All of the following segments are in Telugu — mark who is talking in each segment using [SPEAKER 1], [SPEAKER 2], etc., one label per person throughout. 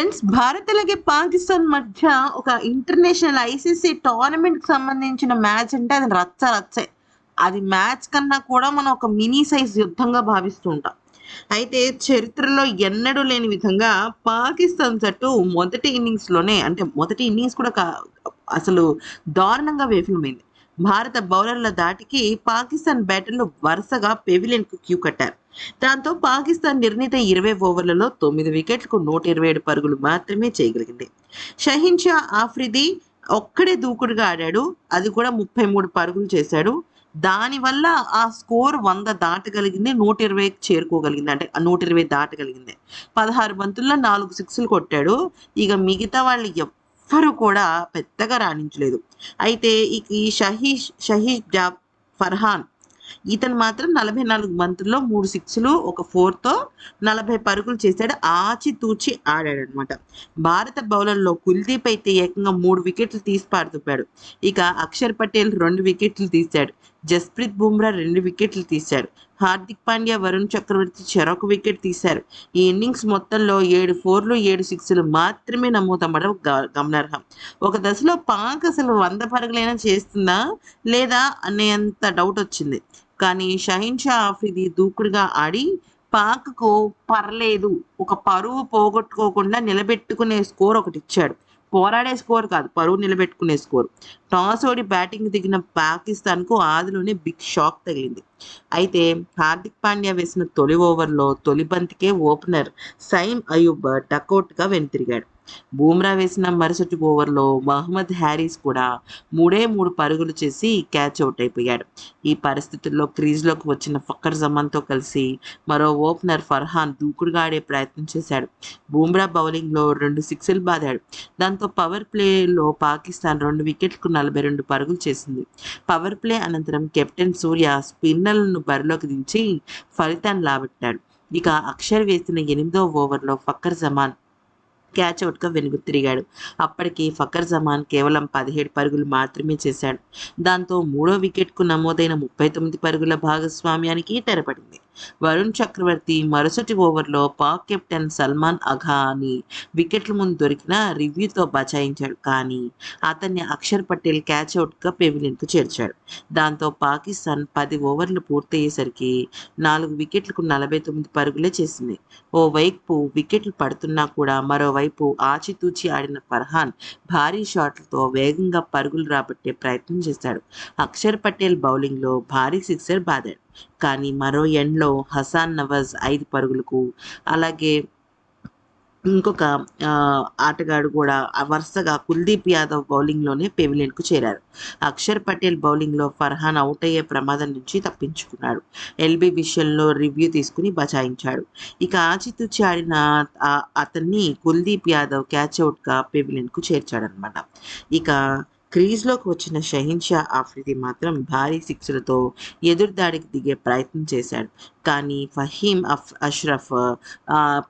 [SPEAKER 1] ఫ్రెండ్స్ భారత్ అలాగే పాకిస్తాన్ మధ్య ఒక ఇంటర్నేషనల్ ఐసీసీ టోర్నమెంట్కి సంబంధించిన మ్యాచ్ అంటే అది రచ్చ రచ్చే అది మ్యాచ్ కన్నా కూడా మనం ఒక మినీ సైజ్ యుద్ధంగా భావిస్తూ ఉంటాం అయితే చరిత్రలో ఎన్నడూ లేని విధంగా పాకిస్తాన్ జట్టు మొదటి ఇన్నింగ్స్లోనే అంటే మొదటి ఇన్నింగ్స్ కూడా అసలు దారుణంగా విఫలమైంది. భారత బౌలర్ల దాటికి పాకిస్తాన్ బ్యాటర్లు వరుసగా పెవిలియన్కు క్యూ కట్టారు. దాంతో పాకిస్తాన్ నిర్ణీత ఇరవై ఓవర్లలో తొమ్మిది వికెట్లకు నూట ఇరవై ఏడు పరుగులు మాత్రమే చేయగలిగింది. షహీన్ షా ఆఫ్రిది ఒక్కడే దూకుడుగా ఆడాడు. అది కూడా ముప్పై మూడు పరుగులు చేశాడు. దానివల్ల ఆ స్కోర్ వంద దాటగలిగింది నూట ఇరవైకి చేరుకోగలిగింది అంటే నూట ఇరవై దాటగలిగింది. పదహారు బంతుల్లో నాలుగు సిక్స్లు కొట్టాడు. ఇక మిగతా వాళ్ళు ఎవ్వరూ కూడా పెద్దగా రాణించలేదు. అయితే ఇక ఈ షహీష్ షహీద్ జాబ్ ఫర్హాన్ ఇతను మాత్రం నలభై నాలుగు బంతుల్లో మూడు సిక్స్లు ఒక ఫోర్తో నలభై పరుగులు చేశాడు ఆచితూచి ఆడాడు అనమాట భారత బౌలర్లో కుల్దీప్ అయితే ఏకంగా మూడు వికెట్లు తీసి పారుతుపాడు ఇక అక్షర్ పటేల్ రెండు వికెట్లు తీశాడు. జస్ప్రీత్ బుమ్రా రెండు వికెట్లు తీశాడు. హార్దిక్ పాండ్యా వరుణ్ చక్రవర్తి చెరొక వికెట్ తీశారు. ఈ ఇన్నింగ్స్ మొత్తంలో ఏడు ఫోర్లు ఏడు సిక్స్లు మాత్రమే నమోదవ్వడం గ- గమనార్హం. ఒక దశలో పాక్ అసలు వంద పరుగులైనా చేస్తుందా లేదా అనేంత డౌట్ వచ్చింది. కానీ షహీన్ షా ఆఫ్రిది దూకుడుగా ఆడి పాక్కు పర్లేదు ఒక పరువు పోగొట్టుకోకుండా నిలబెట్టుకునే స్కోర్ ఒకటి ఇచ్చాడు. పోరాడే స్కోర్ కాదు పరువు నిలబెట్టుకునే స్కోర్. టాస్ ఓడి బ్యాటింగ్ దిగిన పాకిస్తాన్కు ఆదిలోనే బిగ్ షాక్ తగిలింది. అయితే హార్దిక్ పాండ్యా వేసిన తొలి ఓవర్లో తొలి బంతికే ఓపెనర్ సైమ్ అయూబ్ డకౌట్గా వెనుతిరిగాడు. బూమ్రా వేసిన మరుసటి ఓవర్లో మహమ్మద్ హ్యారీస్ కూడా మూడే మూడు పరుగులు చేసి క్యాచ్ అవుట్ అయిపోయాడు. ఈ పరిస్థితుల్లో క్రీజ్లోకి వచ్చిన ఫక్కర్ జమాన్తో కలిసి మరో ఓపెనర్ ఫర్హాన్ దూకుడుగా ఆడే ప్రయత్నం చేశాడు. బూమ్రా బౌలింగ్లో రెండు సిక్స్లు బాదాడు. దాంతో పవర్ ప్లేలో పాకిస్తాన్ రెండు వికెట్లకు నలభై రెండు పరుగులు చేసింది. పవర్ ప్లే అనంతరం కెప్టెన్ సూర్య స్పిన్నర్లను బరిలోకి దించి ఫలితాన్ని లాబెట్టాడు. ఇక అక్షర్ వేసిన ఎనిమిదో ఓవర్లో ఫక్కర్ జమాన్ క్యాచ్ అవుట్గా వెనుగు తిరిగాడు. అప్పటికి ఫకర్ జమాన్ కేవలం పదిహేడు పరుగులు మాత్రమే చేశాడు. దాంతో మూడో వికెట్కు నమోదైన ముప్పై తొమ్మిది పరుగుల భాగస్వామ్యానికి తెరపడింది. వరుణ్ చక్రవర్తి మరుసటి ఓవర్లో పాక్ కెప్టెన్ సల్మాన్ అఘాని వికెట్ల ముందు దొరికిన రివ్యూతో బచాయించాడు. కానీ అతన్ని అక్షర్ పటేల్ క్యాచ్ అవుట్గా పెవిలియన్కు చేర్చాడు. దాంతో పాకిస్తాన్ పది ఓవర్లు పూర్తయ్యేసరికి నాలుగు వికెట్లకు నలభై తొమ్మిది పరుగులే చేసింది. ఓ వైపు వికెట్లు పడుతున్నా కూడా మరోవైపు ఆచితూచి ఆడిన ఫర్హాన్ భారీ షాట్లతో వేగంగా పరుగులు రాబట్టే ప్రయత్నం చేశాడు అక్షర్ పటేల్ బౌలింగ్లో భారీ సిక్సర్ బాదాడు. కానీ మరో ఎండ్లో హసాన్ నవాజ్ ఐదు పరుగులకు అలాగే ఇంకొక ఆటగాడు కూడా వరుసగా కుల్దీప్ యాదవ్ బౌలింగ్లోనే పెవిలియన్కు చేరారు. అక్షర్ పటేల్ బౌలింగ్లో ఫర్హాన్ అవుట్ అయ్యే ప్రమాదం నుంచి తప్పించుకున్నాడు. ఎల్బీ విషయంలో రివ్యూ తీసుకుని బచాయించాడు. ఇక ఆచితూచి ఆడిన అతన్ని కుల్దీప్ యాదవ్ క్యాచ్ అవుట్గా పెవిలియన్కు చేర్చాడనమాట ఇక క్రీజ్లోకి వచ్చిన షహీన్షా ఆఫ్రిది మాత్రం భారీ సిక్స్లతో ఎదురుదాడికి దిగే ప్రయత్నం చేశాడు. కానీ ఫహీం అఫ్ అష్రఫ్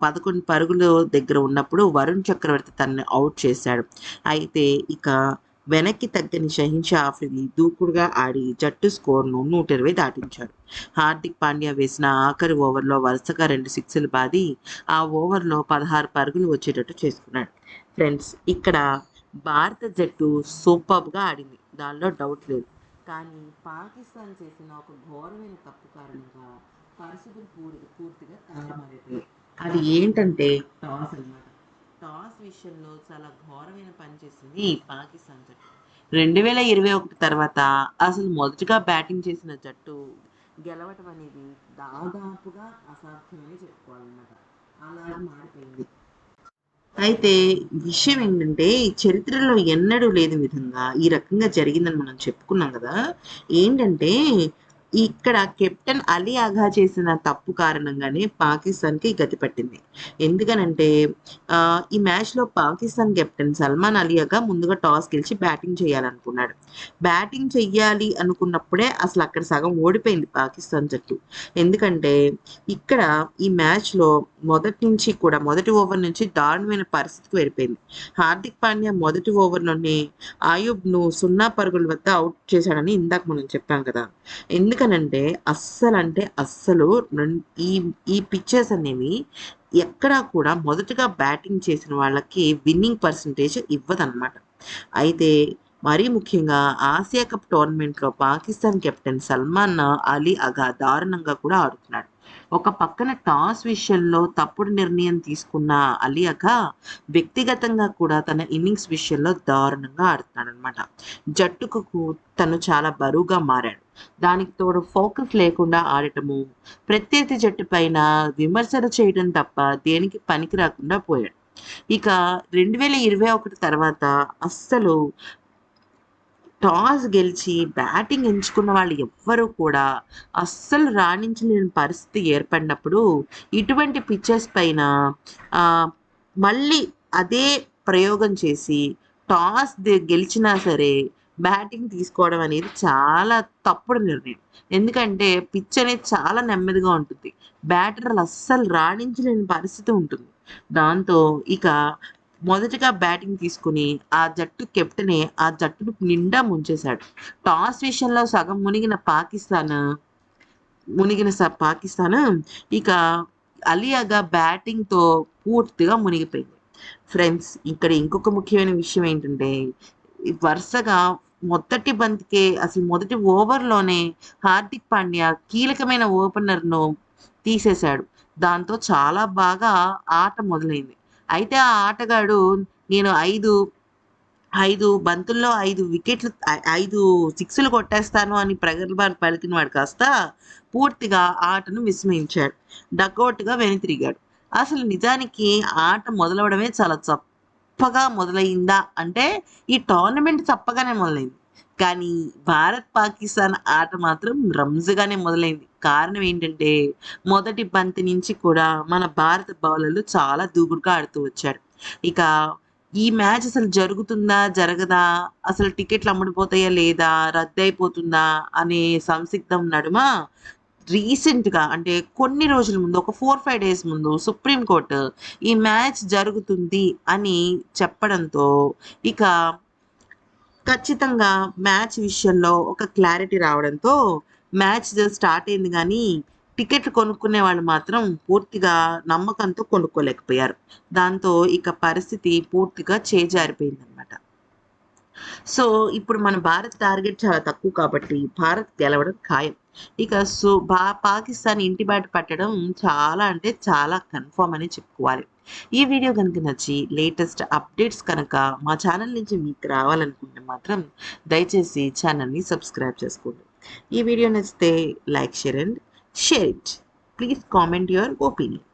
[SPEAKER 1] పదకొండు పరుగుల దగ్గర ఉన్నప్పుడు వరుణ్ చక్రవర్తి తనని అవుట్ చేశాడు. అయితే ఇక వెనక్కి తగ్గని షహీన్ షా ఆఫ్రిది దూకుడుగా ఆడి జట్టు స్కోర్ను నూట ఇరవై దాటించాడు. హార్దిక్ పాండ్యా వేసిన ఆఖరి ఓవర్లో వరుసగా రెండు సిక్స్లు బాది ఆ ఓవర్లో పదహారు పరుగులు వచ్చేటట్టు చేసుకున్నాడు. ఫ్రెండ్స్ ఇక్కడ భారత జట్టు సూపర్గా ఆడింది. దానిలో డౌట్ లేదు. కానీ పాకిస్తాన్ చేసిన ఒక ఘోరమైన తప్పు కారణంగా పరిస్థితులు పూర్తి పూర్తిగా తారుమారైపోయాయి. అది ఏంటంటే టాస్ అనమాట టాస్ విషయంలో చాలా ఘోరమైన పని చేసింది పాకిస్తాన్ జట్టు. రెండు వేల ఇరవై ఒకటి తర్వాత అసలు మొదటగా బ్యాటింగ్ చేసిన జట్టు గెలవటం అనేది దాదాపుగా అసాధ్యమని చెప్పుకోవాలన్నమాట. అలా మారిపోయింది. అయితే విషయం ఏంటంటే ఈ చరిత్రలో ఎన్నడూ లేని విధంగా ఈ రకంగా జరిగిందని మనం చెప్పుకున్నాం కదా. ఏంటంటే ఇక్కడ కెప్టెన్ అలీ ఆఘా చేసిన తప్పు కారణంగానే పాకిస్తాన్కి గతి పట్టింది. ఎందుకనంటే ఈ మ్యాచ్లో పాకిస్తాన్ కెప్టెన్ సల్మాన్ అలీ ఆఘా ముందుగా టాస్ గెలిచి బ్యాటింగ్ చేయాలనుకున్నాడు. బ్యాటింగ్ చెయ్యాలి అనుకున్నప్పుడే అసలు అక్కడ సగం ఓడిపోయింది పాకిస్తాన్ జట్టు. ఎందుకంటే ఇక్కడ ఈ మ్యాచ్లో మొదటి నుంచి కూడా మొదటి ఓవర్ నుంచి దారుణమైన పరిస్థితికి వెళ్ళిపోయింది. హార్దిక్ పాండ్యా మొదటి ఓవర్లోనే ఆయుబ్ను సున్నా పరుగుల వద్ద అవుట్ చేశాడని ఇందాక మనం చెప్పాం కదా. ఎందుకు ఎందుకనంటే అస్సలంటే అస్సలు ఈ ఈ పిక్చర్స్ అనేవి ఎక్కడా కూడా మొదటగా బ్యాటింగ్ చేసిన వాళ్ళకి విన్నింగ్ పర్సంటేజ్ ఇవ్వదన్నమాట. అయితే మరీ ముఖ్యంగా ఆసియా కప్ టోర్నమెంట్లో పాకిస్తాన్ కెప్టెన్ సల్మాన్ అలీ అగా దారుణంగా కూడా ఆడుతున్నాడు. ఒక పక్కన టాస్ విషయంలో తప్పుడు నిర్ణయం తీసుకున్న అలీ అక వ్యక్తిగతంగా కూడా తన ఇన్నింగ్స్ విషయంలో దారుణంగా ఆడుతున్నాడు అనమాట జట్టుకు తను చాలా బరువుగా మారాడు. దానికి తోడు ఫోకస్ లేకుండా ఆడటము ప్రత్యర్థి జట్టు పైన విమర్శలు చేయడం తప్ప దేనికి పనికి రాకుండా పోయాడు. ఇక రెండు వేల ఇరవై ఒకటి తర్వాత అస్సలు టాస్ గెలిచి బ్యాటింగ్ ఎంచుకున్న వాళ్ళు ఎవ్వరూ కూడా అస్సలు రాణించలేని పరిస్థితి ఏర్పడినప్పుడు ఇటువంటి పిచ్చెస్ పైన ఆ, మళ్ళీ అదే ప్రయోగం చేసి టాస్ గెలిచినా సరే బ్యాటింగ్ తీసుకోవడం అనేది చాలా తప్పుడు నిర్ణయం. ఎందుకంటే పిచ్ అనేది చాలా నెమ్మదిగా ఉంటుంది. బ్యాటర్లు అస్సలు రాణించలేని పరిస్థితి ఉంటుంది. దాంతో ఇక మొదటగా బ్యాటింగ్ తీసుకుని ఆ జట్టు కెప్టెనే ఆ జట్టును నిండా ముంచేశాడు. టాస్ విషయంలో సగం మునిగిన పాకిస్తాన్ మునిగిన పాకిస్తాన్ ఇక అలియాగా బ్యాటింగ్తో పూర్తిగా మునిగిపోయింది. ఫ్రెండ్స్ ఇక్కడ ఇంకొక ముఖ్యమైన విషయం ఏంటంటే వరుసగా మొదటి బంతికే అసలు మొదటి ఓవర్లోనే హార్దిక్ పాండ్యా కీలకమైన ఓపెనర్ను తీసేశాడు. దాంతో చాలా బాగా ఆట మొదలైంది. అయితే ఆ ఆటగాడు నేను ఐదు ఐదు బంతుల్లో ఐదు వికెట్లు ఐదు సిక్స్లు కొట్టేస్తాను అని ప్రగల్భాలు పలికిన వాడు కాస్త పూర్తిగా ఆటను విస్మయించాడు. డకౌట్గా వెనుతిరిగాడు అసలు నిజానికి ఆట మొదలవడమే చాలా చప్పగా మొదలైందా అంటే ఈ టోర్నమెంట్ చప్పగానే మొదలైంది. కానీ భారత్ పాకిస్తాన్ ఆట మాత్రం రంజుగానే మొదలైంది. కారణం ఏంటంటే మొదటి బంతి నుంచి కూడా మన భారత బౌలర్లు చాలా దూకుడుగా ఆడుతూ వచ్చారు. ఇక ఈ మ్యాచ్ అసలు జరుగుతుందా జరగదా అసలు టికెట్లు అమ్ముడుపోతాయా లేదా రద్దు అయిపోతుందా అనే సంసిగ్ధం నడుమ రీసెంట్గా అంటే కొన్ని రోజుల ముందు ఒక ఫోర్ ఫైవ్ డేస్ ముందు సుప్రీంకోర్టు ఈ మ్యాచ్ జరుగుతుంది అని చెప్పడంతో ఇక ఖచ్చితంగా మ్యాచ్ విషయంలో ఒక క్లారిటీ రావడంతో మ్యాచ్ స్టార్ట్ అయింది కానీ టికెట్లు కొనుక్కునే వాళ్ళు మాత్రం పూర్తిగా నమ్మకంతో కొనుక్కోలేకపోయారు. దాంతో ఇక పరిస్థితి పూర్తిగా చేజారిపోయింది అనమాట సో ఇప్పుడు మన భారత్ టార్గెట్ చాలా తక్కువ కాబట్టి భారత్ గెలవడం ఖాయం. ఇక సో బా పాకిస్తాన్ ఇంటి బాట పట్టడం చాలా అంటే చాలా కన్ఫర్మ్ అని చెప్పుకోవాలి. ఈ వీడియో కనుక నచ్చి లేటెస్ట్ అప్డేట్స్ కనుక మా ఛానల్ నుంచి మీకు రావాలనుకుంటే మాత్రం దయచేసి ఛానల్ని సబ్స్క్రైబ్ చేసుకోండి. ఈ వీడియో నచ్చితే like share and share it. Please comment your opinion.